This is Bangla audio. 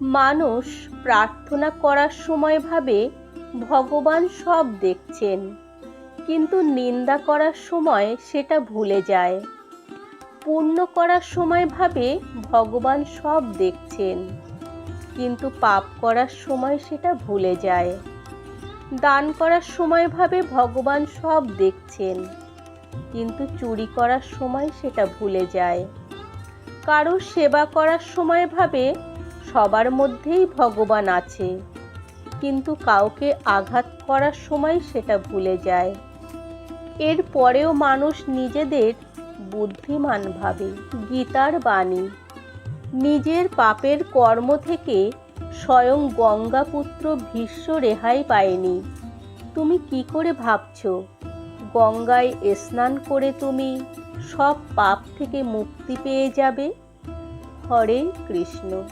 মানুষ প্রার্থনা করার সময় ভাবে ভগবান সব দেখছেন, কিন্তু নিন্দা করার সময় সেটা ভুলে যায়। পুণ্য করার সময় ভাবে ভগবান সব দেখছেন, কিন্তু পাপ করার সময় সেটা ভুলে যায়। দান করার সময় ভাবে ভগবান সব দেখছেন, কিন্তু চুরি করার সময় সেটা ভুলে যায়। কারও সেবা করার সময় ভাবে সবার মধ্যেই ভগবান আছে। কিন্তু কাউকে আঘাত করার সময় সেটা ভুলে যায়। এর পরেও মানুষ নিজেদের বুদ্ধিমান ভাবে, গীতার বাণী। নিজের পাপের কর্ম থেকে স্বয়ং গঙ্গাপুত্র ভীষ্ম রেহাই পায়নি। তুমি কি করে ভাবছ? গঙ্গায় স্নান করে তুমি সব পাপ থেকে মুক্তি পেয়ে যাবে? হরে কৃষ্ণ।